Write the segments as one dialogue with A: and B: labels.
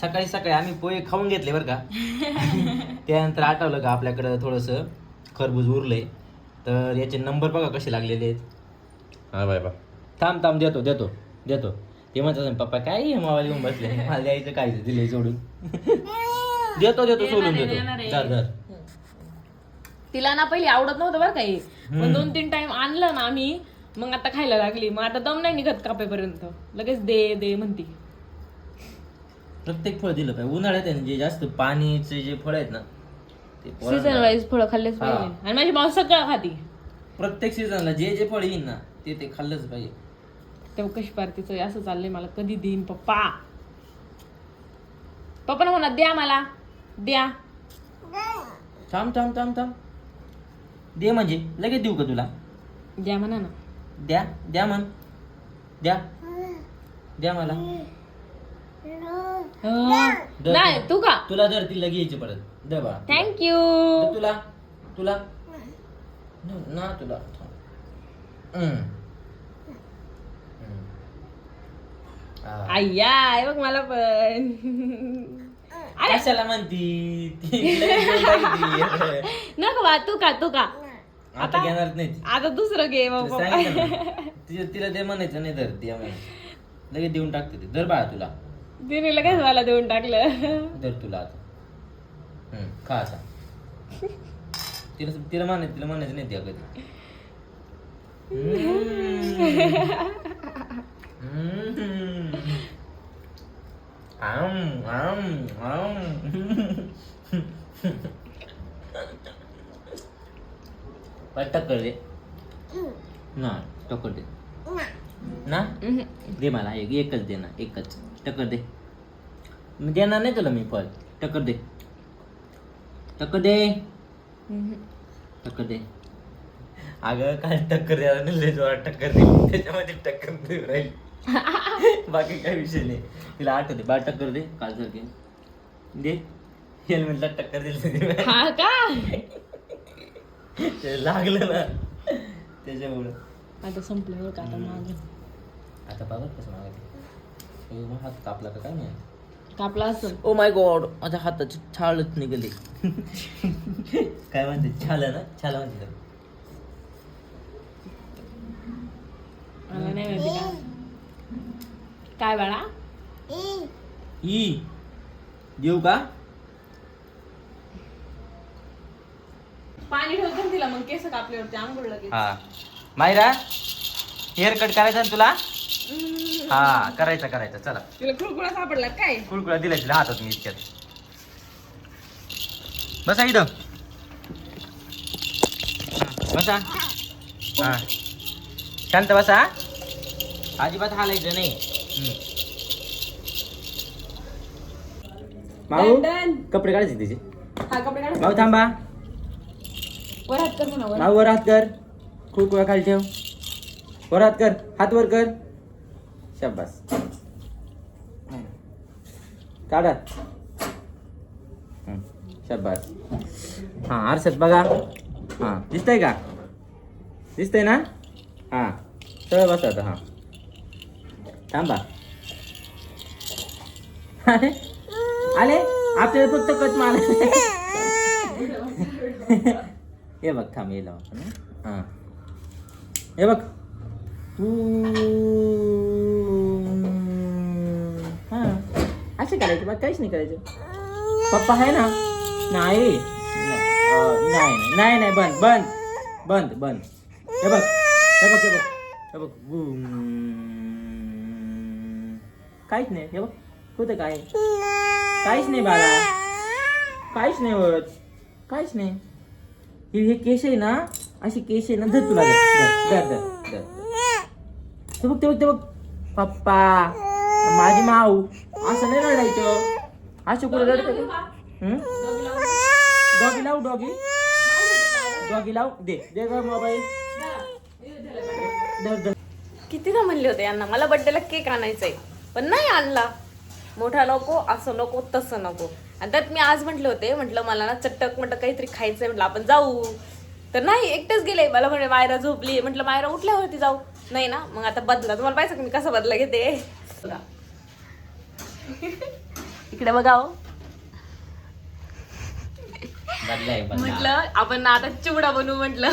A: सकाळी सकाळी आम्ही पोहे खाऊन घेतले बरं का. त्यानंतर आठवलं का आपल्याकडं थोडंसं खरबूज उरलंय. तर याचे नंबर बघा कसे लागलेले आहेत. हा बाय बा. थांब थांब देतो देतो देतो. ते म्हणतात पप्पा काय मोबाईल घेऊन बसले? मला द्यायचं काय दिले सोडून. देतो देतो सोडून देतो. धर धर.
B: तिला ना पहिले आवडत नव्हतं बरं काही. पण दोन तीन टाइम आणलं ना आम्ही मग आता खायला लागली. मग आता दम नाही निघत कापेपर्यंत. लगेच दे दे म्हणती.
A: प्रत्येक फळ दिलं पाहिजे. उन्हाळ्यात आहे ना जे जास्त पाणीचे जे फळ आहेत ना ते पोरांना-
B: सीझन वाईज फळं खाल्लेच
A: हा.
B: पाहिजे. आणि माझी मावस सगळं खाती.
A: प्रत्येक सीझनला जे जे फळ येईल ना ते ते खाल्लंच पाहिजे.
B: तेव्हा कशी पार तिचं असं चाललंय मला. कधी देईन पप्पा? पप्पा ना म्हणा द्या मला. द्या.
A: थांब थांब थांब थांब. दे म्हणजे लगेच देऊ का तुला?
B: द्या म्हणा ना.
A: द्या द्या म्हण. द्या. द्या मला. दर
B: नाही
A: तुला.
B: तू का?
A: तुला जर ती लगी यायची परत. दे बा.
B: थँक्यू
A: दे. तुला. तुला. न- ना तुला. थांब. हम्म. हम्म. आ.
B: आय्या हे बघ मला पण. अरे
A: कशाला म्हणती? ती.
B: नको बा तू का तू का?
A: आता घेणार नाही ती.
B: आता दुसरं घे
A: तुला सांगितलं ना. तिला तिला दे म्हणायचं नाही धर द्या म्हणायचं. लगेच देऊन टाकते ती. धर बाळा तुला.
B: तिने लगेच मला देऊन टाकलं?
A: धर तुला आता. हम्म, खा आता. तिला तिला म्हणायचं तिला म्हणायचं नाही द्या कधी. हम्म. आम, आम, आम. पण टक्कर दे. ना टक्कर दे. ना? दे मला एक एकच दे ना एकच. टक्कर दे. मी देणार नाही तुला मी फळ. टक्कर दे. टक्कर दे. टक्कर दे. अगं काय टक्कर द्यायला नाही जोरात टक्कर दे त्याच्यामध्ये टक्कर दे राहील. बाकी काही विषय नाही. तिला आठवते. बा टक्कर दे. काल सारखे. दे. हेल्मेटला टक्कर दिली
B: हा का?
A: ते लागलं ना. त्याच्यामुळं.
B: आता संपलं का? आता मागे.
A: आता बाबा कसं मागते मग हात कापला का काय नाही.
B: कापला असं
A: ओ माय गॉड माझ्या हाताची छालच निघाली. काय म्हणते? छाल ना? छाल म्हणते. त्याला.
B: मला नाही माहिती का? काय बाळा?
A: ई. देऊ का?
B: पाणी ठेवतो तिला मग केस कापल्यावरती आंघोळ लगेच.
A: हा. मायरा हेअर कट करायचा ना तुला? हा करायचा करायचा चला.
B: तिला खुळखुळा सापडला काय?
A: कुळकुळा दिलाय तिला हातात मी इतक्यात. बसा इथं. हं, बसा. हा. शांत बसा. अजिबात हालायचं नाही. भाऊ
B: डन
A: कपडे काढायचे तिचे.
B: हा कपडे काढ.
A: भाऊ थांबा.
B: वर हात कर म्हणा वर.
A: भाऊ वर हात कर. कुळकुळा खाली ठेव. वर हात कर. हात वर कर. शाबास काढा शाबास हा आरशात बघा हा दिसतंय का? दिसतंय ना? हा सरळ बसा आता हा। थांबा। अरे आले आपल्याला फक्त कट मारा हे बघ थांब लाव. आपण, हं. हा बघ. हा असं करायचं बा काहीच नाही करायचं. पप्पा आहे ना? नाही. नाही. नाही नाही बंद बंद बंद बंद. हे बघ हे बघ हे बघ हे बघ. काहीच नाही हे बघ. होतं काय? काहीच नाही बाळा. काहीच नाही होत. काहीच नाही. हे केस आहे ना अशी केस आहे ना धर तुला धर धर धर धर ते बघ ते बघ ते बघ. पप्पा. माझी माऊ असं नाही रडायचं. असं कुठं रडत? डॉगी लाव. डॉगी डॉगी लाव दे दे ग मोबाईल.
B: कितीदा म्हणले होते यांना? मला बर्थडेला केक आणायचा आहे पण नाही आणला. मोठा नको असं नको तसं नको. आणि त्यात मी आज म्हटले होते म्हटलं मला ना चटक मटक काहीतरी खायचंय म्हटलं आपण जाऊ. तर नाही एकटेच गेले. मला म्हणे मायरा झोपली म्हटलं मायरा उठल्यावरती जाऊ. नाही ना? मग आता बदला. तुम्हाला पाहिजे का मी कसा बदला घेते? इकडे बघा हो. म्हटलं आपण आता चिवडा बनवू म्हटलं.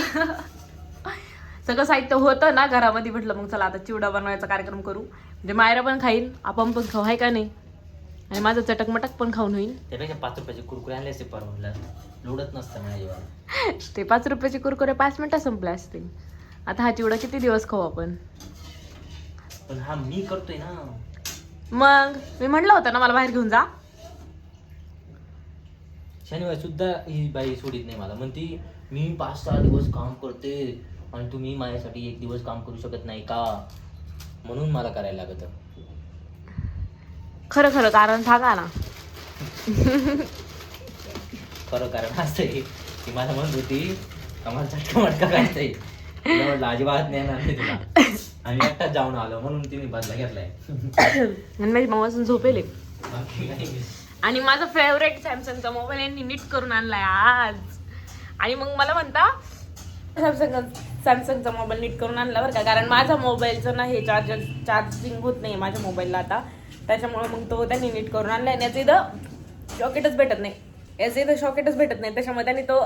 B: सगळं साहित्य होतं ना घरामध्ये म्हटलं मग चला आता चिवडा बनवायचा कार्यक्रम करू. म्हणजे मायरा पण खाईन आपण पण खाऊ आहे का नाही? आणि माझं चटक मटक पण खाऊन होईल
A: त्यापेक्षा पाच रुपयाचे कुरकुरे आणले असते लोडत नसतं माझ्या
B: ते पाच रुपयाचे कुरकुरे पाच मिनिटात संपले असते आता हा चिवडा किती दिवस खाऊ आपण?
A: पण हा मी करतोय ना.
B: मग मी म्हणलं होतं ना मला बाहेर घेऊन जा.
A: शनिवारी सुद्धा ही बाई सोडित नाही मला. म्हणती मी पाच सहा दिवस काम करते आणि तुम्ही माझ्यासाठी एक दिवस काम करू शकत नाही का? म्हणून मला करायला लागत.
B: खरं खरं कारण सांगा ना.
A: खरं कारण असं आहे की मला म्हणत होती आम्हाला चटका मटका करायचंय अजिबात नाही तुला. आणि एकटाच जाऊन आलो म्हणून तिने बदला घेतलाय.
B: आणि माझी झोपेले
A: बाकी काही नाही.
B: आणि माझा फेवरेट सॅमसंगचा मोबाईल यांनी नीट करून आणलाय आज. आणि मग मला म्हणता सॅमसंग सॅमसंगचा मोबाईल नीट करून आणला बरं का? कारण माझ्या मोबाईलचं ना हे चार्जर चार्जिंग होत नाही माझ्या मोबाईलला आता. त्याच्यामुळे मग तो त्यांनी नीट करून आणला आणि याचं इथं शॉकेटच भेटत नाही. याचं इथं शॉकेटच भेटत नाही. त्याच्यामुळे त्यांनी तो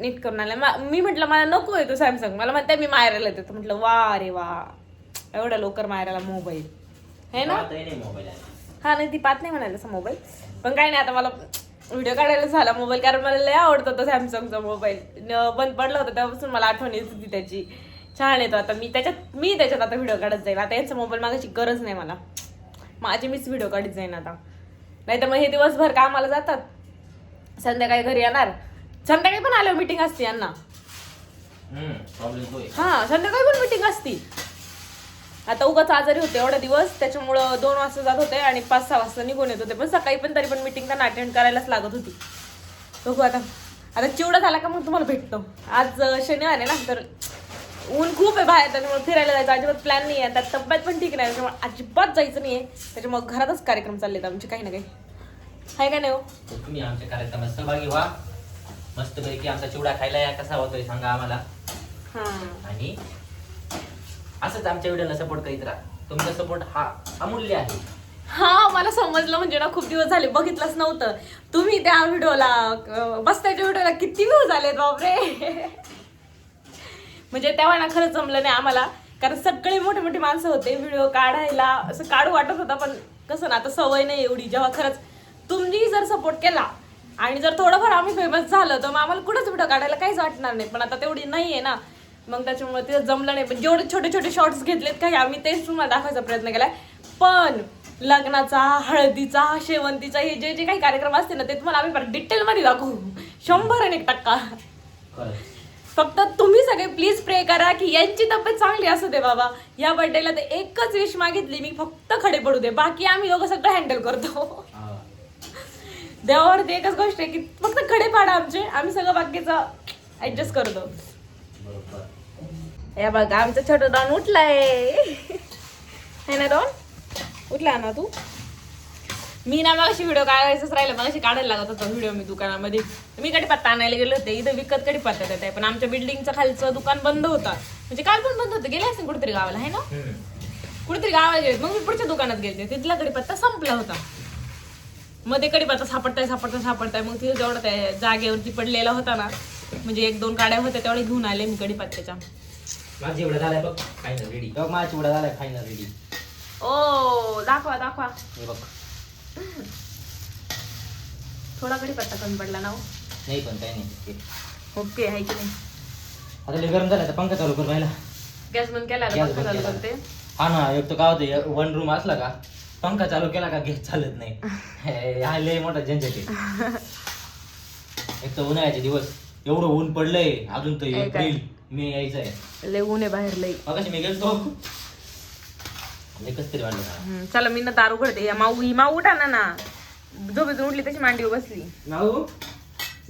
B: नीट करून आणला मा- म्हटलं मला नको आहे तो सॅमसंग. मला म्हणते मी मायराला देतो म्हटलं वा रे वा एवढ्या लवकर मायराला मोबाईल हे ना? हा नाही ती पाहत नाही म्हणायला मोबाईल पण काय नाही आता मला व्हिडिओ काढायला झाला मोबाईल कारण मला लय आवडतो तो सॅमसंगचा मोबाईल बंद पडला होता तेव्हापासून मला आठवण येत होती त्याची. छान येतो आता. मी त्याच्यात मी त्याच्यात आता व्हिडिओ काढत जाईल आता यांचा मोबाईल मागायची गरज नाही मला. माझी मीच व्हिडिओ काढत जाईन आता. नाही तर मग हे दिवसभर कामाला जातात. संध्याकाळी घरी येणार. संध्याकाळी पण आल्यावर मिटिंग असते यांना. हा संध्याकाळी पण मिटिंग असती. आता उगाच आजारी होते एवढा दिवस त्याच्यामुळं दोन वाजता जात होते आणि पाच सहा वाजता निघून येत होते. पण सकाळी पण तरी पण मिटिंग त्यांना अटेंड करायलाच लागत होती. बघू आता. आता चिवडा झाला का मग तुम्हाला भेटतो. आज शनिवार आहे ना तर ऊन खूप आहे बाहेर त्याच्यामुळे फिरायला जायचं अजिबात प्लॅन नाही आहे त्यात तब्येत पण ठीक नाही त्याच्यामुळे अजिबात जायचं नाही आहे त्याच्यामुळे घरातच कार्यक्रम चाललेत आमचे काही ना काही. आहे का नाही हो?
A: तुम्ही आमच्या कार्यक्रमात सहभागी व्हा. मस्तपैकी आमचा चिवडा खायला या कसा होतोय सांगा आम्हाला.
B: हां.
A: आणि असंच आमच्या व्हिडिओला सपोर्ट करीत राहा. तुमचा सपोर्ट हा अमूल्य आहे.
B: हा मला समजलं म्हणजे ना खूप दिवस झाले बघितलंच नव्हतं. तुम्ही त्या व्हिडिओला बसत्याच्या व्हिडिओला किती व्ह्यूज झालेत बापरे? म्हणजे तेव्हा ना खरंच जमलं नाही आम्हाला. कारण सगळे मोठे मोठे माणसं होते व्हिडिओ काढायला असं काढू वाटत होता पण कसं ना आता सवय नाही एवढी. जेव्हा खरंच तुम्ही जर सपोर्ट केला आणि जर थोडंफार आम्ही फेमस झालं तर मग आम्हाला कुठंच व्हिडिओ काढायला काहीच वाटणार नाही. पण आता तेवढी नाही आहे ना. मग त्याच्यामुळे तिथं जमलं नाही. पण जेवढे छोटे छोटे शॉर्ट्स घेतलेत काही आम्ही तेच तुम्हाला दाखवायचा प्रयत्न केलाय. पण लग्नाचा हळदीचा शेवंतीचा हे जे जे काही कार्यक्रम असते ना ते तुम्हाला आम्ही डिटेलमध्ये दाखवू. शंभर आणि एक टक्का. फक्त तुम्ही सगळे प्लीज प्रे करा की यांची तब्येत चांगली असू दे बाबा. या बर्थडेला ते एकच विश मागितली मी फक्त खडे पडू दे. बाकी आम्ही लोक सगळं हँडल करतो. देवावरती एकच गोष्ट आहे की फक्त खडे पाडा आमचे. आम्ही सगळं बाकीचं ऍडजस्ट करतो. या बघा आमचं छोटं डॉन उठलाय. है ना डॉन उठला ना तू? मी ना मग व्हिडिओ काढायचंच राहिलं. मग काढायला लागत होता व्हिडिओ मी दुकानामध्ये. मी कडीपत्ता आणायला गेले होते. इथं विकत कडीपत्ता देत आहे पण आमच्या बिल्डिंगचं खालचं दुकान बंद होता. म्हणजे काल पण बंद होतं. गेले असतील कुठेतरी गावाला है ना. कुठेतरी गावाला गेले मग मी पुढच्या दुकानात गेले तिथला कडीपत्ता संपला होता. मध्ये कडीपत्ता सापडताय सापडताय सापडताय. मग तिथे जेवढा त्या जागेवरती पडलेला होता ना म्हणजे एक दोन काड्या होत्या तेवढे घेऊन आले मी कडीपत्त्याच्या
A: माझा चिवडा झालाय बघ फायनल रेडी बघ माझा चिवडा झालाय फायनल रेडी
B: ओ दाखवा दाखवा.
A: हे बघ.
B: थोडा कडीपत्ता कमी पडला ना हो.
A: नाही पण काही नाही.
B: ओके. आहे की नाही?
A: आता लय गरम झालं तर पंखा चालू कर पाहिला.
B: गॅस बंद केला
A: Gas
B: पंखा
A: बंद
B: चालू
A: केला.
B: करते.
A: हा ना एक तर काय होतं वन रूम असला का पंखा चालू केला का गॅस चालत नाही. हे हा लय मोठा झंझट आहे. एक तर उन्हाळ्याचे दिवस एवढं ऊन पडलंय अजून तर
B: काय?
A: एप्रिल. मे यायचं आहे
B: लय ऊन आहे बाहेर लय.
A: मी तरी वाटलं
B: हम्म, चला मी ना दारू उघडते या माऊ ही माऊ उठा ना ना. झोपेतून उठली तशी मांडीवर बसली.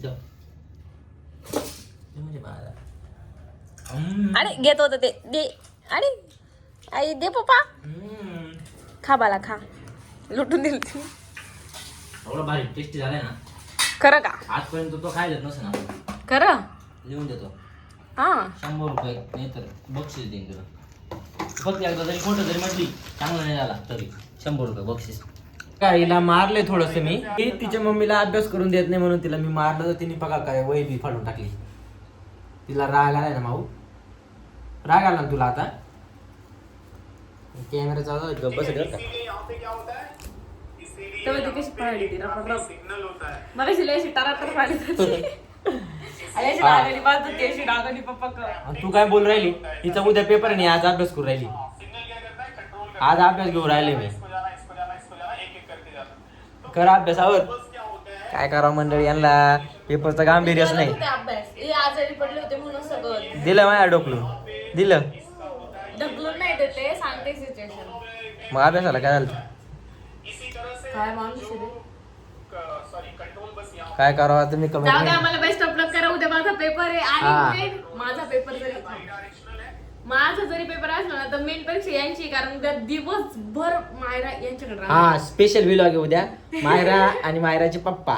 A: दे म्हणजे.
B: अरे घेत होत ते. दे. अरे आई दे पप्पा. खा बाला खा. लुटून दिली ती.
A: एवढं भारी टेस्टी झालाय ना.
B: खरं का?
A: आजपर्यंत तो खायलाच नसे ना.
B: खरं?
A: लिहून देतो.
B: हा.
A: शंभर रुपये नाही तर बक्षीस देईन तुला. फक्त एकदा जरी खोटं जरी म्हटली चांगलं नाही झाला तरी. शंभर रुपये बक्षीस. काय हिला मारले थोडस मी? ती तिच्या मम्मीला अभ्यास करून देत नाही म्हणून तिला मी मारलं तर तिने बघा काय वही बी फाडून टाकली. तिला राग आलाय ना माऊ राग आला ना तुला आता? कॅमेरा चालू आहे, गप्प का.
B: तेव्हा ती कशी पळाली ती? रपरप मला शिलाई अशी टराटर पाणी अशी डागाने बाजू होती अशी डागाने पप्पा क-
A: आणि तू काय बोल राहिली? हिचा उद्या पेपर आहे आज अभ्यास करू राहिली. आज अभ्यास घेऊ राहिले मी. करा अभ्यासावर. काय करावं मंडळी यांना पेपरचं गांभीर्यच नाही.
B: करत होते अभ्यास? हे आजारी पडले होते म्हणून सगळं.
A: दिलं माझ्या डोकलून दिलं.
B: ढकलून नाही देते सांगते सिच्युएशन
A: मग अभ्यासाला काय झालं?
B: काय माणूस आहे रे.
A: काय करावं तुम्ही
B: जाऊ
A: कमेंट
B: आम्हाला बेस्ट ऑफ लक करा. उद्या माझा पेपर आहे
A: हा.
B: आणि main माझा पेपर जरी माझा जरी पेपर असला ना तर मेन परीक्षा यांची आहे, कारण उद्या दिवसभर मायरा यांच्याकडे
A: हा. स्पेशल व्हिलॉग आहे उद्या. मायरा आणि मायराचे पप्पा.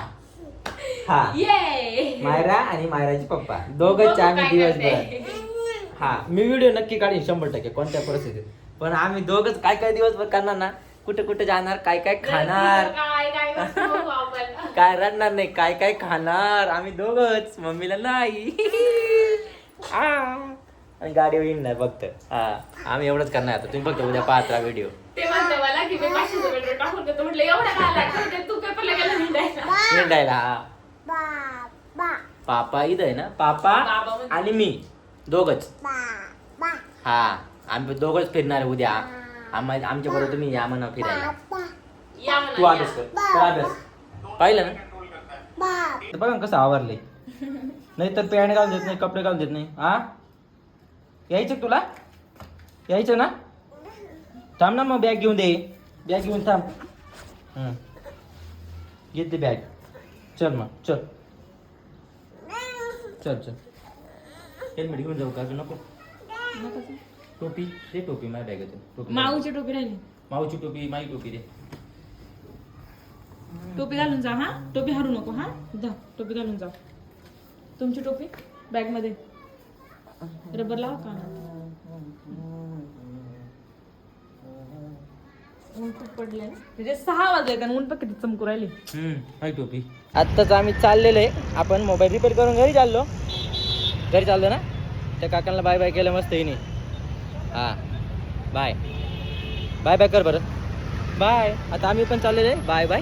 A: हा.
B: Yay!
A: मायरा आणि मायराचे पप्पा. दोघंच आम्ही दिवसभर. हा मी व्हिडिओ नक्की काढीन शंभर टक्के कोणत्या परिस्थितीत. पण आम्ही दोघच काय काय दिवसभर करणार ना कुठे कुठे जाणार काय काय खाणार?
B: काय काय वस्तू बघू आपण.
A: काय रडणार नाही काय काय खाणार? आम्ही दोघच मम्मीला नाही. आ. आणि गाडीवर येणार फक्त. हा. आम्ही एवढंच करणार आता. तुम्ही फक्त उद्या पाहत राहा व्हिडिओ
B: ते म्हणते मला की मी पाचशे रुपये टाकून देतो. म्हटलं एवढं काय लागतं ते तू पेपरला गेला हिंडायला?
A: हिंडायला. हा पापा इथं आहे ना? पापा आणि मी. दोघच. हा. आम्ही दोघच फिरणार उद्या. आम्हा आमच्या बरोबर तुम्ही या म्हणा फिरायला.
B: या
A: तू
B: म्हणा
A: अभ्यास कर कर अभ्यास पाहिलं ना? तर बघा ना कसं आवरले नाही तर पॅन्ट घालून देत नाही कपडे घालून देत नाही. हा यायचं का तुला? यायचं ना? थांब ना मग बॅग घेऊन दे. बॅग घेऊन थांब. हं. घेते बॅग. चल मग चल. चल चल. हेल्मेट घेऊन जाऊ का? अजून नको. टोपी दे टोपी माझ्या बॅगेतून. टोपी
B: माऊची टोपी राहिली
A: माऊची टोपी माई टोपी दे.
B: टोपी घालून जा हा? टोपी हरू नको हा? जा टोपी घालून जा. तुमची टोपी बॅगमध्ये रबर लाव का? ऊन खूप पडलंय म्हणजे सहा वाजले ऊन पण किती चमकू राहिले.
A: हाय टोपी. आत्ताच आम्ही चाललेलो. आहे आपण मोबाईल रिपेअर करून घरी चाललो. घरी चाललो ना? त्या काकांना बाय बाय केलं मस्त हिने. हां. बाय बाय बाय कर बरं. बाय आता आम्ही पण चाललेलो आहे. बाय बाय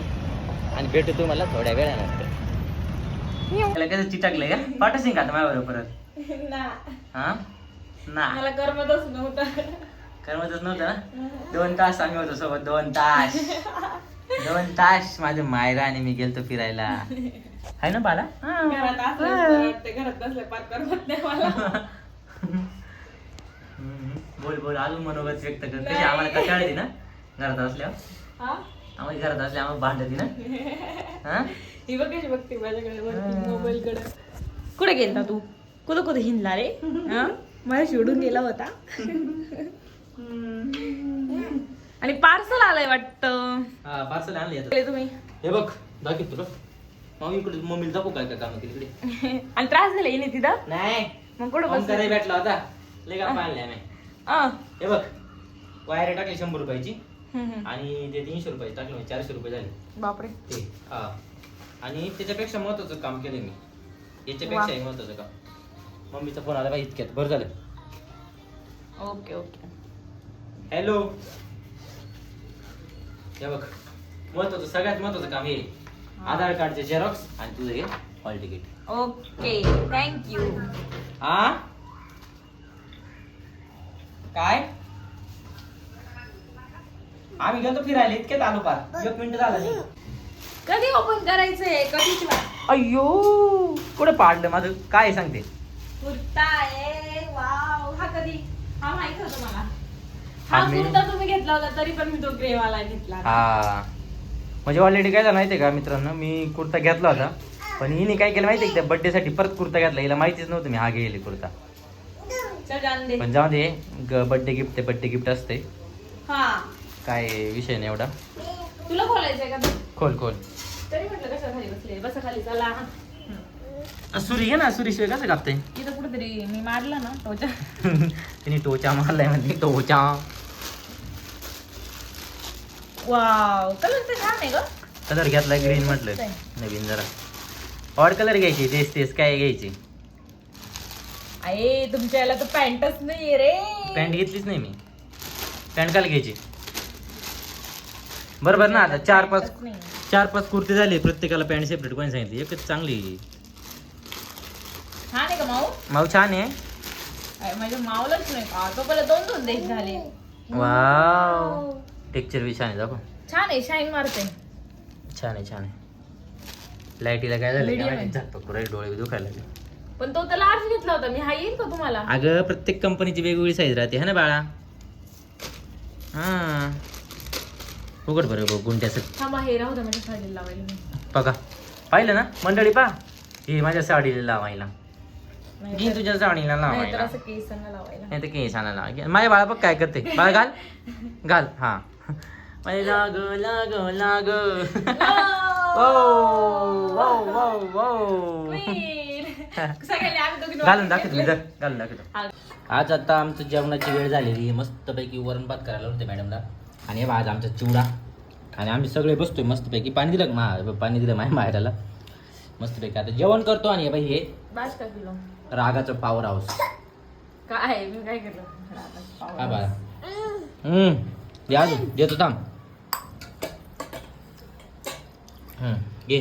A: आणि भेटू तुम्हाला थोड्या वेळानंतर. त्याला कसं चिटकलंय का? पाठवशील का आता माझ्याबरोबर परत?
B: ना.
A: हां? ना.
B: मला करमतच नव्हतं.
A: करमतच नव्हतं ना? दोन तास आम्ही होतो सोबत. दोन तास. दोन तास माझे मायरा आणि मी गेलतो फिरायला. आहे ना बाला
B: घरात असलं घरात नसलं पार करमत नाही मला.
A: बोल बोल अजून मनोगत व्यक्त कर. कशी आम्हाला कटाळ येते ना? घरात असल्यावर.
B: हा?
A: आम्हाला घरात असल्या आम्हाला भांडती ना? हा?
B: ही बघ कशी बघते माझ्याकडे मोबाईल कडे कुठे गेलता तू? कुठं कुठं हिंडला रे? हा? मला सोडून गेला होता. आणि पार्सल आलंय वाटतं.
A: पार्सल आणले
B: तुम्ही?
A: हे बघ दाखव तुला. मग इकडे मम्मीला दाखवू काय काय काम इकडे
B: आणि त्रास झाला येणे तिथं?
A: नाही.
B: मग कुठं
A: भेटला होता. लय का आम्ही हे. बघ वायर टाकली शंभर रुपयाची आणि ते तीनशे रुपयाची टाकले म्हणजे चारशे रुपये झाले.
B: बापरे.
A: ते हा. आणि त्याच्यापेक्षा महत्वाचं काम केलं मी. याच्यापेक्षाही महत्वाचं काम. मम्मीचा फोन आला बाई इतक्यात. बरं झालं.
B: Okay okay.
A: हॅलो. हे बघ महत्वाचं सगळ्यात महत्वाचं काम हे. आधार कार्डचे झेरॉक्स आणि तुझं हे हॉल तिकीट.
B: ओके थँक्यू
A: हा? काय? आम्ही गेलो फिरायला इतक्यात आलो पार. एक मिनिट झालं नाही.
B: कधी ओपन करायचंय? कधीच
A: अय्यो कुठे पाडलं माझं? काय सांगते?
B: कुर्ता आहे. वाव हा कधी? हा माहीत होता मला. हा
A: आम्ही-
B: कुर्ता तुम्ही घेतला होता तरी पण मी तो ग्रे वाला घेतला
A: हा. म्हणजे ऑलरेडी काय झालं माहितीये का मित्रांनो? मी कुर्ता घेतला होता पण हिने काय केलं माहितीये का बर्थडे साठी परत कुर्ता घेतला. हिला माहितीच नव्हतं मी हा घेईल कुर्ता.
B: चल दे.
A: पण जाऊ दे बर्थडे गिफ्ट ते बर्थडे गिफ्ट असते.
B: हा.
A: काय विषय नाही एवढा.
B: तुला बोलायचंय का?
A: खोल खोल.
B: तरी म्हटलं कशा खाली बसले? बसा खाली चला.
A: सुरी घे ना सुरी शिवाय कसं कापते?
B: इथं कुठेतरी मी मारला ना टोचा.
A: तिने टोचा मारलाय म्हणजे टोचा.
B: वाव कलर तर छान आहे ग.
A: कलर घेतला ग्रीन म्हटलं. नवीन जरा. ऑड कलर घ्यायची तेच तेच काय घ्यायची?
B: आहे तुमच्या याला तर पॅन्टच नाही रे.
A: पॅन्ट घेतलीच नाही मी. पॅन्ट काल घ्यायची. बरोबर ना आता चार पाच
B: नाही.
A: चार पाच कुर्ते झाले प्रत्येकाला पॅन्ट सेपरेट कोणी सांगितली? एकच चांगली.
B: छान आहे का माऊ?
A: माऊ छान आहे.
B: अरे, माझ्या मावलंच नाही का? तो पहिला दोन दोन देश झाले.
A: वाव. टेक्चर बी छान आहे दाखव.
B: छान आहे शाईन मारते.
A: छान आहे छान आहे. लाईटीला काय झालं
B: Medium
A: काय
B: आहे.
A: माहिती, झाकतो डोळे डोळे दुखायला लागले.
B: पण तो त्याला अर्ज घेतला होता. मी हा येईल का तुम्हाला?
A: अगं प्रत्येक कंपनीची वेगवेगळी साईज राहते है ना बाळा? हा. उघड बरं बघ गुंट्याचं
B: थांबा हे राहू द्या माझ्या साडीला लावायला मी.
A: बघा. पाहिलं ना? मंडळी पा हे माझ्या साडीला लावायला.
B: तर-
A: तुझ्या साडीला
B: नाही तर
A: लावायला.
B: असं केसांना लावायला.
A: नाही तर केसाला लावा. माझ्या बाळा बघ काय करते? बाळ घाल. घाल. हा. माझे लाग लाग लाग. ओ.
B: सगळ्यांनी आम्ही दोघींनी
A: घालून दाखवतो मी. जर घालून दाखवतो. आज आता आमचं जेवणाची वेळ झालेली आहे. मस्तपैकी वरण भात करायला होते मॅडमला. आणि हे आज आमचा चिवडा. आणि आम्ही सगळे बसतोय मस्तपैकी. पाणी दिलं मा पाणी दिलं माझ्या माहेराला मस्तपैकी आता जेवण करतो आणि हे बाई हे रागाचं पॉवर हाऊस
B: काय? मी काय केलं?
A: हा बाळा हम्म. अजून. देतो थांब. हम्म. घे.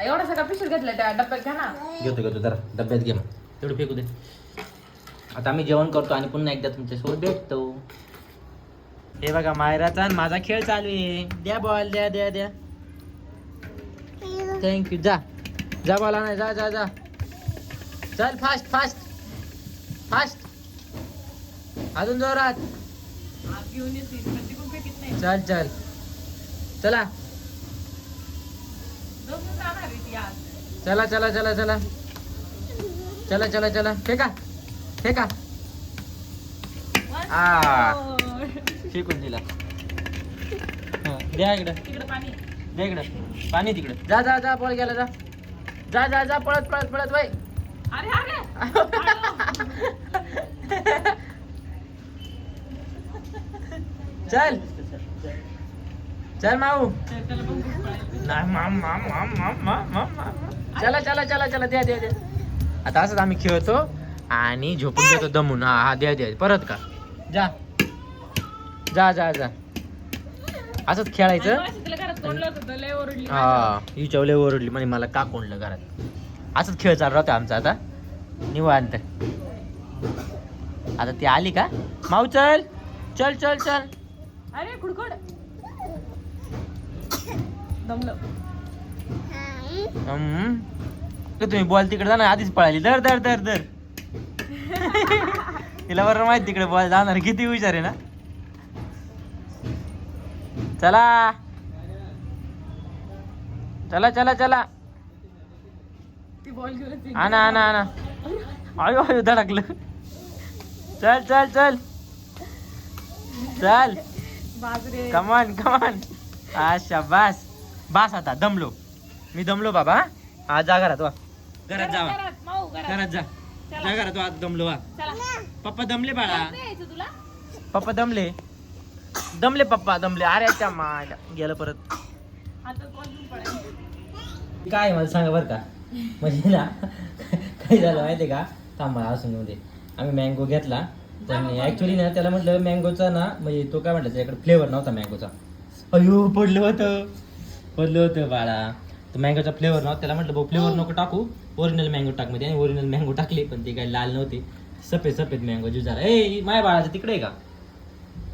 B: एवढा सगळा पिशूर घेतला त्या डब्यात घ्या ना.
A: घेतो घेतो जरा. डब्यात घे मग. तेवढं फेकू दे. आता आम्ही जेवण करतो आणि पुन्हा एकदा तुमच्यासोबत भेटतो. हे बघा मायराचा आणि माझा खेळ चालू आहे. द्या बॉल द्या द्या द्या. थँक्यू जा. जा बॉल आणा जा जा जा. चल फास्ट फास्ट फास्ट अजून जोरात.
B: नाही.
A: चल चल. चला
B: दोघं जाणार आहे ती आज
A: चला चला चला चला. चला चला चला. फेका फेका आ. फेकून दिला. द्या इकडं. द्या इकडं. पाणी तिकडं. जा जा जा बॉल गेला जा. जा जा जा पळत पळत पळत बाई.
B: अरे अरे.
A: चल. चल माऊ.
B: त्याला पण भूक लागली.
A: नाही माम माम माम माम माम माम माम. चला चला चला चला द्या द्या द्या. आता असंच आम्ही खेळतो आणि झोपून घेतो दमून. हा हा द्या द्या. परत का? जा. जा जा जा. असंच खेळायचं?
B: होतं, तर लय ओरडली.
A: हा ही चवले ओरडली. म्हणे मला का कोणलं घरात? असंच खेळ चालू राहतो आमचा आता. निवांत. आता ती आली का? माऊ चल. चल चल चल.
B: अरे खुडखुड. दमलं.
A: तुम्ही बॉल तिकडे जाणार आधीच पळाली. दर दर दर दर तिला बरं माहिती तिकडे बॉल जाणार. किती हुशार आहे ना? चला. चला चला चला. आणा आणा आणा. आयो आयो धडकलं. चल चल चल. चल. कमान कमान अच्छा बस बस आता दमलो. मी दमलो बाबा हा? जा घरात वा. घरात जा वा.
B: घरात,
A: जा. जा घरात वा दमलो वा.
B: चला.
A: पप्पा दमले बाळा. पप्पा दमले. दमले पप्पा दमले. अरे अच्छा माझ्या गेलं परत. काय मला सांगा बरं का? म्हणजे ना काय झालं माहिती का? थांबा असून येऊ दे. आम्ही मँगो घेतला. त्यांनी ऍक्च्युली ना त्याला म्हटलं मँगोचा ना म्हणजे तो काय म्हटलं त्याच्याकडे फ्लेवर नव्हता मँगोचा अयो पडलं होतं. पडलं होतं बाळा. तर मँगोचा फ्लेवर नव्हता त्याला म्हटलं भाऊ फ्लेवर नको टाकू. ओरिजिनल मँगो टाकमध्ये. आणि ओरिजिनल मँगो टाकले पण ते काय लाल नव्हते. सफेद सफेद मँगो ज्यूस झाला ए माय बाळाचं तिकडे आहे का?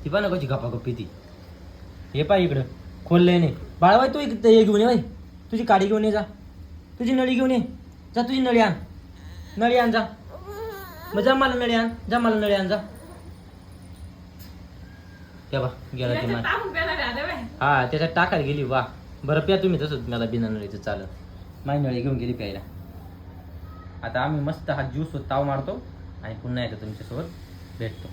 A: ती पण नकोची गप्पा गप्पी ती. हे पाय इकडं. खोललंय नाही बाळा बाई तू इकडं हे घेऊन ये बाई. तुझी काडी घेऊन ये जा. तुझी नळी घेऊन ये. जा तुझी नळी आण. नळी आण जा. मग जा मला नळी आण. जा मला नळी आण जा. त्या बा गेला ते. हा त्याच्यात टाकायला गेली वा. बरं प्या तुम्ही तसंच मला बिना नळीचं चालत. माझी नळी घेऊन गेली प्यायला. आता आम्ही मस्त हा ज्यूस ताव मारतो आणि पुन्हा एकदा तुमच्यासोबत भेटतो.